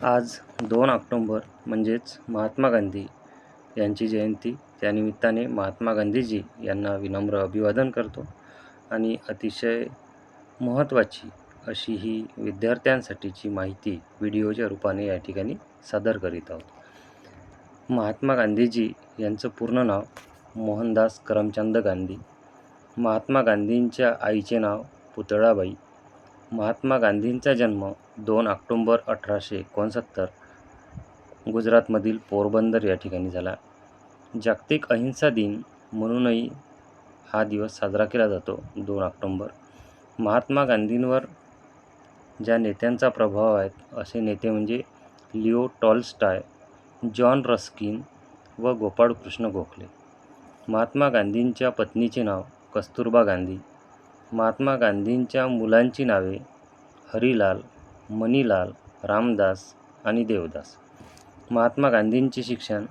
आज दोन ऑक्टोंबर म्हणजेच महात्मा गांधी यांची जयंती. त्यानिमित्ताने महात्मा गांधीजी यांना विनम्र अभिवादन करतो आणि अतिशय महत्त्वाची अशी ही विद्यार्थ्यांसाठीची माहिती व्हिडिओच्या रूपाने या ठिकाणी सादर करीत आहोत. महात्मा गांधीजी यांचं पूर्ण नाव मोहनदास करमचंद गांधी महात्मा गांधींच्या आईचे नाव पुतळाबाई महात्मा गांधींचा जन्म दोन ऑक्टोंबर अठराशे एकोणसत्तर गुजरातमधील पोरबंदर या ठिकाणी झाला. जागतिक अहिंसा दिन म्हणूनही हा दिवस साजरा केला जातो दोन ऑक्टोंबर. महात्मा गांधींवर ज्या नेत्यांचा प्रभाव आहे असे नेते म्हणजे लिओ टॉलस्टाय जॉन रस्किन व गोपाळकृष्ण गोखले. महात्मा गांधींच्या पत्नीचे नाव कस्तुरबा गांधी महात्मा गांधींच्या मुलांची नावे हरिलाल मणिलाल रामदास आणि देवदास. महात्मा गांधींचे शिक्षण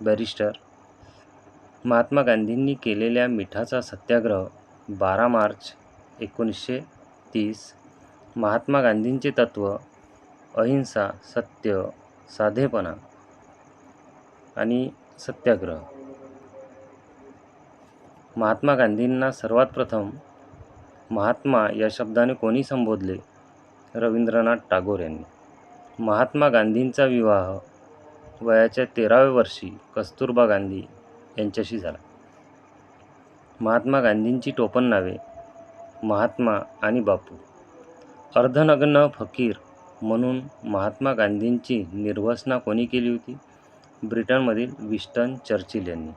बॅरिस्टर. महात्मा गांधींनी केलेल्या मिठाचा सत्याग्रह बारा मार्च एकोणीसशे तीस. महात्मा गांधींचे तत्त्व अहिंसा सत्य साधेपणा आणि सत्याग्रह. महात्मा गांधींना सर्वात प्रथम महात्मा या शब्दाने कोणी संबोधले? रवींद्रनाथ टागोर यांनी. महात्मा गांधींचा विवाह वयाच्या तेराव्या वर्षी कस्तुरबा गांधी यांच्याशी झाला. महात्मा गांधींची टोपण नावे महात्मा आणि बापू. अर्धनग्न फकीर म्हणून महात्मा गांधींची निर्वसना कोणी केली होती? ब्रिटनमधील विस्टन चर्चिल यांनी.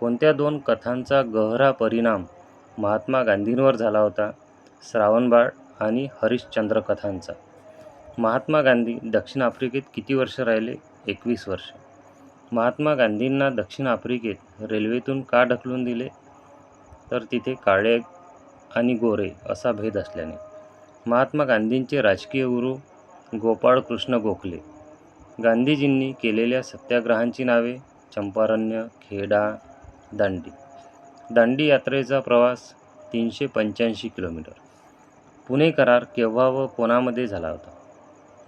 कोणत्या दोन कथांचा गहरा परिणाम महात्मा गांधींवर झाला होता श्रावणबाळ आणि हरिश्चंद्र कथांचा. महात्मा गांधी दक्षिण आफ्रिकेत किती वर्ष राहिले? एकवीस वर्ष. महात्मा गांधींना दक्षिण आफ्रिकेत रेल्वेतून का ढकलून दिले? तर तिथे काळे आणि गोरे असा भेद असल्याने. महात्मा गांधींचे राजकीय गुरु गोपाळकृष्ण गोखले. गांधीजींनी केलेल्या सत्याग्रहांची नावे चंपारण्य खेडा दांडी. दांडी यात्रेचा प्रवास तीनशे पंच्याऐंशी किलोमीटर. पुणे करार केव्हा व कोणामध्ये झाला होता?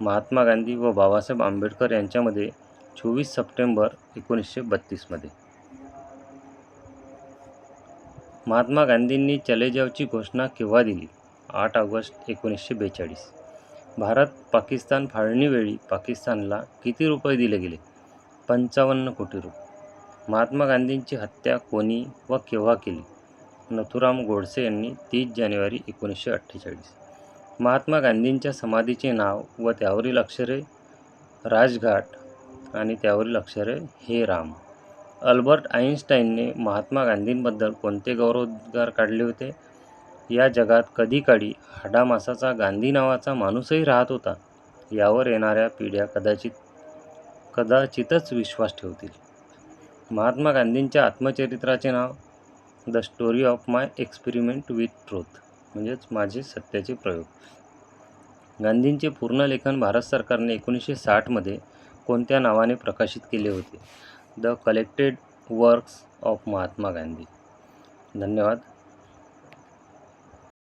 महात्मा गांधी व बाबासाहेब आंबेडकर यांच्यामध्ये चोवीस सप्टेंबर एकोणीसशे बत्तीसमध्ये महात्मा गांधींनी चले जावची घोषणा केव्हा दिली? आठ ऑगस्ट एकोणीसशे बेचाळीस. भारत पाकिस्तान फाळणीवेळी पाकिस्तानला किती रुपये दिले गेले? पंचावन्न कोटी रुपये महात्मा गांधींची हत्या कोणी व केव्हा केली? नथुराम गोडसे यांनी तीस जानेवारी एकोणीसशे अठ्ठेचाळीस. महात्मा गांधींच्या समाधीचे नाव व त्यावरील अक्षरे राजघाट आणि त्यावरील अक्षरे हे राम. अल्बर्ट आईन्स्टाईनने महात्मा गांधींबद्दल कोणते गौरवोद्गार काढले होते? या जगात कधी काळी हाडामासाचा गांधी नावाचा माणूसही राहत होता यावर येणाऱ्या पिढ्या कदाचित कदाचितच विश्वास ठेवतील. महात्मा गांधींच्या आत्मचरित्राचे नाव the story of my experiment with truth म्हणजेच माझे सत्याचे प्रयोग. गांधींचे पूर्ण लेखन भारत सरकारने एकोणीसशे साठमध्ये कोणत्या नावाने प्रकाशित केले होते? The collected works of Mahatma Gandhi धन्यवाद.